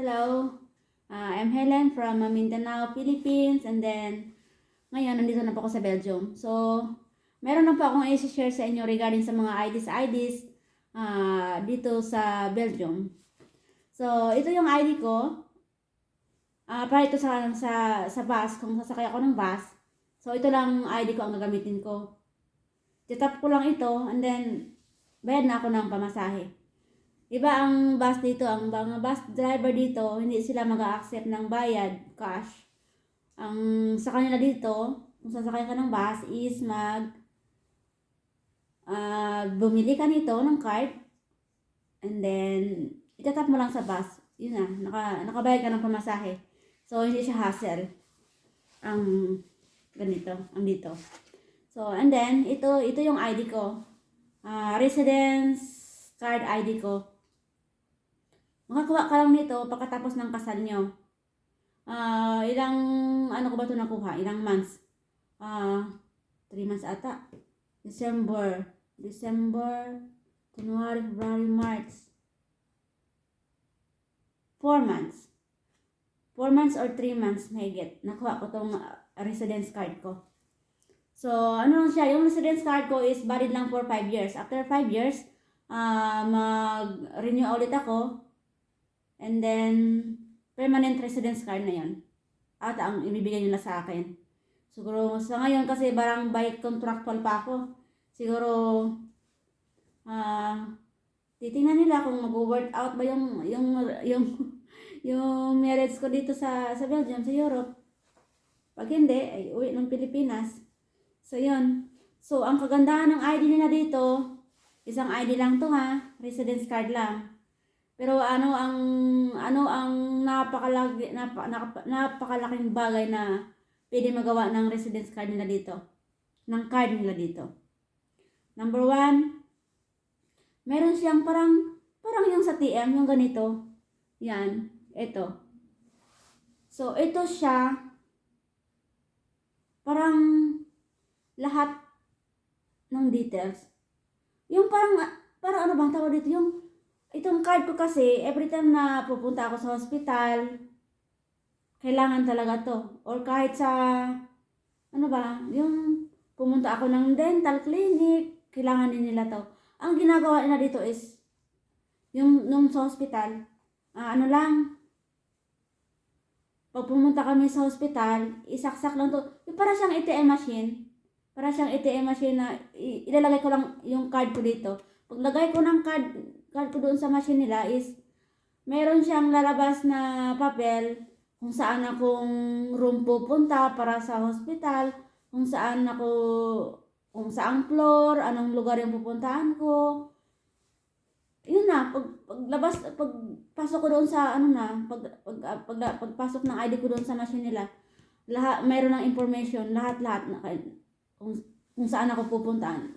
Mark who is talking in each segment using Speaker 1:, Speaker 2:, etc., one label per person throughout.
Speaker 1: Hello, uh, I'm Helen from uh, Mindanao, Philippines. And then, ngayon, nandito na po ako sa Belgium. So, meron na po akong i-share sa inyo regarding sa mga IDs, IDs uh, dito sa Belgium. So, ito yung ID ko. Uh, para ito sa, sa, sa bus, kung sasakay ako ng bus. So, ito lang ID ko ang gagamitin ko. Titap ko lang ito, and then, bayad na ako ng pamasahe. Iba ang bus dito, ang mga bus driver dito, hindi sila mag-accept ng bayad, cash. Ang sa kanila dito, kung sasakay ka ng bus, is mag ah, bumili ka nito ng card, and then, itatap mo lang sa bus. Yun na, naka, nakabayad ka ng pamasahe. So, hindi siya hassle. Ang ganito, ang dito. So, and then, ito, ito yung ID ko. Ah, residence card ID ko. Makakuha ka lang nito pagkatapos ng kasal nyo. Ah, ilang, ano ko ba ito nakuha? Ilang months? Ah, 3 months ata. December. December, January, February, March. 4 months. 4 months or 3 months, mahigit. Nakuha ko tong ah, residence card ko. So, ano lang siya, yung residence card ko is valid lang for 5 years. After 5 years, ah mag-renew ulit ako. And then, permanent residence card na yon At ang ibibigay nila sa akin. Siguro, sa ngayon kasi barang by contractual pa ako. Siguro, ah titingnan nila kung mag-work out ba yung, yung, yung, yung marriage ko dito sa, sa Belgium, sa Europe. Pag hindi, ay uwi ng Pilipinas. So, yun. So, ang kagandahan ng ID nila dito, isang ID lang to ha, residence card lang. Pero ano ang ano ang napakalagi napa, napa, napakalaking bagay na pwede magawa ng residence card nila dito. Ng card nila dito. Number one, meron siyang parang parang yung sa TM, yung ganito. Yan, ito. So, ito siya parang lahat ng details. Yung parang, parang ano bang tawag dito? Yung, itong card ko kasi, every time na pupunta ako sa hospital, kailangan talaga to. Or kahit sa, ano ba, yung pumunta ako ng dental clinic, kailangan din nila to. Ang ginagawa nila dito is, yung nung sa hospital, ah, ano lang, pag pumunta kami sa hospital, isaksak lang to. Yung para siyang ATM machine. Para siyang ATM machine na ilalagay ko lang yung card ko dito. Paglagay ko ng card, card ko doon sa machine nila is, meron siyang lalabas na papel kung saan akong room pupunta para sa hospital, kung saan ako, kung saang floor, anong lugar yung pupuntahan ko. Yun na, pag, paglabas, pagpasok ko doon sa, ano na, pag, pag, pag, pagpasok ng ID ko doon sa machine nila, lahat, mayroon ng information, lahat-lahat, na, kung, kung saan ako pupuntahan.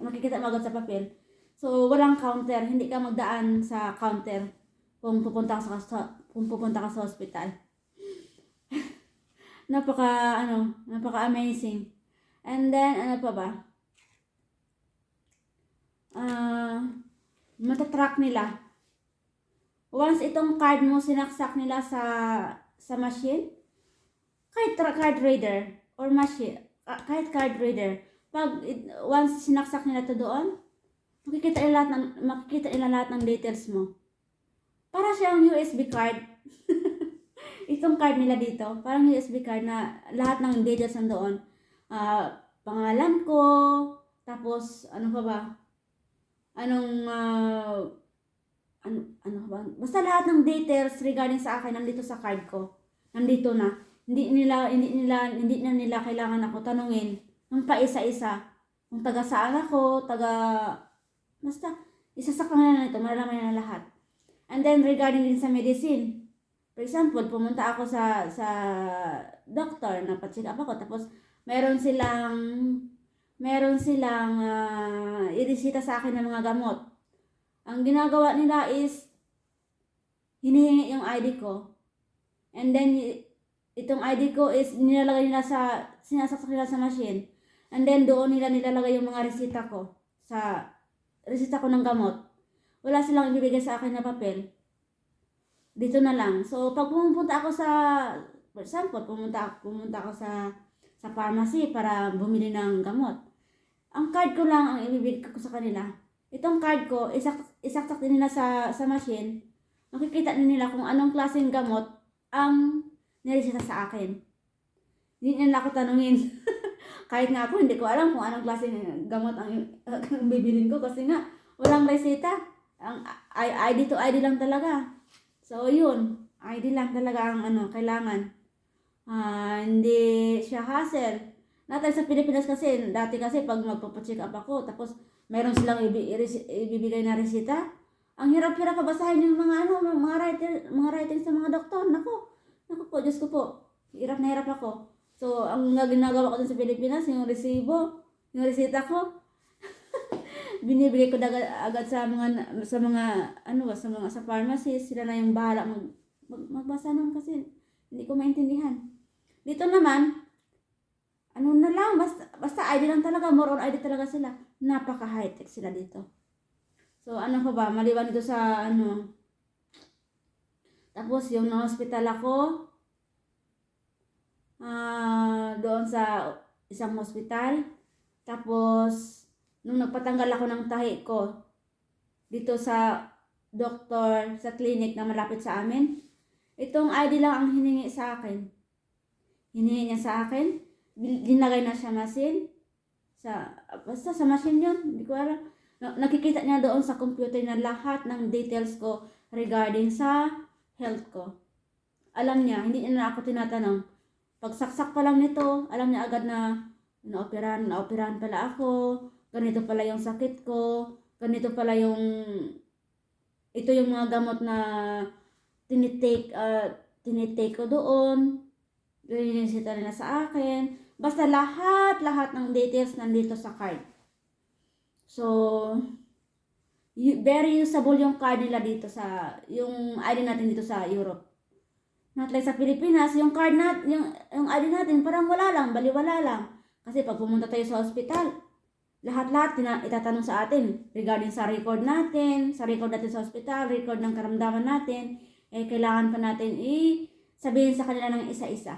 Speaker 1: Makikita mo agad sa papel. So, walang counter, hindi ka magdaan sa counter kung pupunta ka sa, kung pupunta ka sa hospital. napaka, ano, napaka amazing. And then, ano pa ba? Ah, matatrack nila. Once itong card mo sinaksak nila sa sa machine, kahit card reader or machine, ah, kahit card reader, pag it- once sinaksak nila to doon, makikita nila lahat ng makikita nila lahat ng details mo. Para siyang USB card. Itong card nila dito, parang USB card na lahat ng details nandoon. Ah, pangalan ko, tapos ano pa ba? Anong ah, ano ano ba? Basta lahat ng details regarding sa akin nandito sa card ko. Nandito na. Hindi nila hindi nila hindi na nila kailangan ako tanungin ng paisa-isa. Kung taga saan ako, taga basta isasak lang na nito, malalaman na lahat. And then regarding din sa medicine. For example, pumunta ako sa sa doctor na pa-check up ako tapos meron silang meron silang uh, iresita sa akin ng mga gamot. Ang ginagawa nila is hinihingi yung ID ko. And then itong ID ko is nilalagay nila sa sinasaksak nila sa machine. And then doon nila nilalagay yung mga resita ko sa resita ko ng gamot. Wala silang ibibigay sa akin na papel. dito na lang. So, pag pumunta ako sa, for example, pumunta, pumunta ako sa, sa pharmacy para bumili ng gamot. Ang card ko lang ang ibibigay ko sa kanila. Itong card ko, isak, isaksak din nila sa, sa machine. Makikita nila kung anong klaseng gamot ang niresita sa akin. Hindi nila ako tanungin. Kahit nga ako, hindi ko alam kung anong klaseng gamot ang, ang bibilin ko kasi nga, walang reseta. Ang ID to ID lang talaga. So, yun. ID lang talaga ang ano, kailangan. Ah, hindi siya hassle. Natin sa Pilipinas kasi, dati kasi pag magpapacheck up ako, tapos meron silang ibibigay na resita, ang hirap-hirap pabasahin yung mga ano, mga writer, mga writing sa mga doktor. Nako, nako po, Diyos ko po. Hirap na hirap ako. So, ang ginagawa ko dun sa Pilipinas, yung resibo, yung resita ko, binibigay ko agad, agad sa mga sa mga ano sa mga sa pharmacy sila na yung bahala mag, mag magbasa nun kasi hindi ko maintindihan. Dito naman ano na lang basta basta ID lang talaga more on ID talaga sila. Napaka high tech sila dito. So ano pa ba maliban dito sa ano tapos yung na hospital ako ah doon sa isang hospital tapos nung nagpatanggal ako ng tahi ko dito sa doktor sa clinic na malapit sa amin, itong ID lang ang hiningi sa akin. Hiningi niya sa akin, dinagay na siya machine. Sa, basta sa machine yun, hindi ko alam. Na- Nakikita niya doon sa computer na lahat ng details ko regarding sa health ko. Alam niya, hindi niya na ako tinatanong. Pagsaksak pa lang nito, alam niya agad na naoperahan, naoperahan pala ako, ganito pala yung sakit ko, ganito pala yung, ito yung mga gamot na tinitake, uh, tinitake ko doon, ganyan yung sita nila sa akin. Basta lahat, lahat ng details nandito sa card. So, very usable yung card nila dito sa, yung ID natin dito sa Europe. Not like sa Pilipinas, yung card nat, yung, yung ID natin parang wala lang, baliwala lang. Kasi pag pumunta tayo sa hospital, lahat-lahat tina- itatanong sa atin regarding sa record natin, sa record natin sa hospital, record ng karamdaman natin, eh kailangan pa natin i-sabihin sa kanila ng isa-isa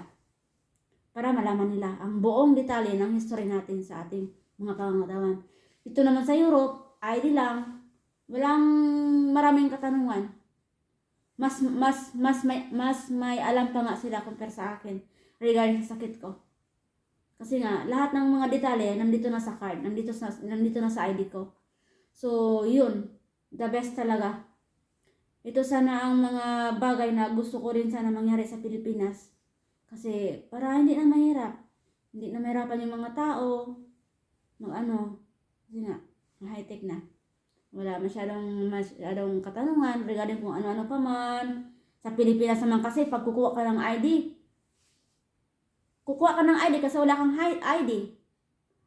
Speaker 1: para malaman nila ang buong detalye ng history natin sa ating mga pangangatawan. Ito naman sa Europe, ID lang, walang maraming katanungan. Mas mas mas may mas may alam pa nga sila compare sa akin regarding sa sakit ko. Kasi nga, lahat ng mga detalye nandito na sa card, nandito, sa, nandito na sa ID ko. So, yun. The best talaga. Ito sana ang mga bagay na gusto ko rin sana mangyari sa Pilipinas. Kasi, para hindi na mahirap. Hindi na mahirapan yung mga tao. Mag ano. Kasi nga, high-tech na. Wala masyadong, masyadong katanungan regarding kung ano-ano pa man. Sa Pilipinas naman kasi, pag kukuha ka ng ID, kukuha ka ng ID kasi wala kang ID.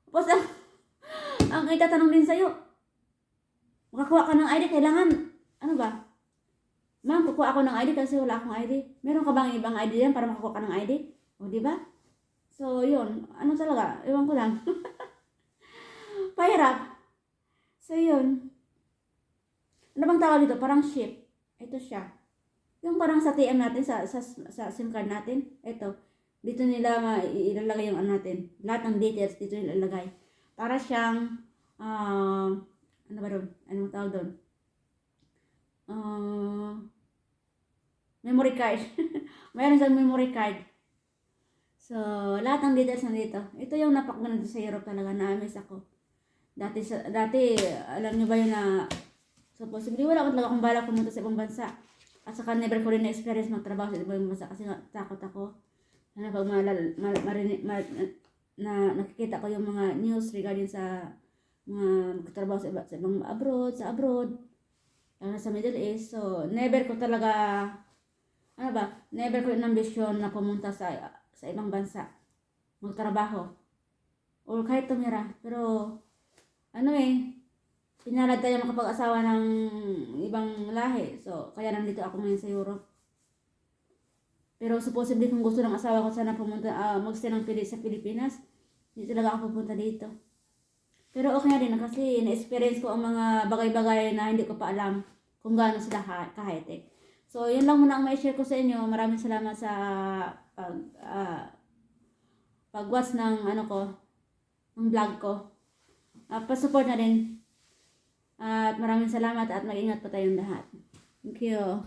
Speaker 1: Tapos ang, ang itatanong din sa'yo, makakuha ka ng ID, kailangan, ano ba? Ma'am, kukuha ako ng ID kasi wala akong ID. Meron ka bang ibang ID yan para makakuha ka ng ID? O, di ba? So, yun. Ano talaga? Ewan ko lang. Pahirap. So, yun. Tawag dito? Parang ship. Ito siya. Yung parang sa TM natin, sa, sa, sa SIM card natin. Ito dito nila ma- ilalagay yung ano natin. Lahat ng details dito nila ilalagay. Para siyang, ah, ano ba doon? Anong tawag doon? Ah, memory card. Mayroon siyang memory card. So, lahat ng details nandito. Ito yung napakaganda sa Europe talaga. Na-amaze ako. Dati, sa, dati, alam niyo ba yun na, supposedly, wala ko talaga akong balak pumunta sa ibang bansa. At saka never ko rin na-experience magtrabaho sa ibang bansa kasi takot ako ano pag malal, mal, marinig, mal, na nakikita ko yung mga news regarding sa mga magtatrabaho sa, iba, sa ibang abroad, sa abroad, lalo na sa Middle East. So, never ko talaga, ano ba, never ko yung ambisyon na pumunta sa sa ibang bansa, magtrabaho, or kahit tumira. Pero, ano eh, pinalad tayo makapag-asawa ng ibang lahi. So, kaya nandito ako ngayon sa Europe. Pero supposedly kung gusto ng asawa ko sana pumunta, uh, magstay ng Pili sa Pilipinas, hindi talaga ako pupunta dito. Pero okay na din kasi na-experience ko ang mga bagay-bagay na hindi ko pa alam kung gaano sila ka-high-tech. So, yun lang muna ang may share ko sa inyo. Maraming salamat sa pag, ah, uh, pag-watch ng ano ko, ng vlog ko. Uh, pasupport na din at maraming salamat at mag-ingat po tayong lahat. Thank you.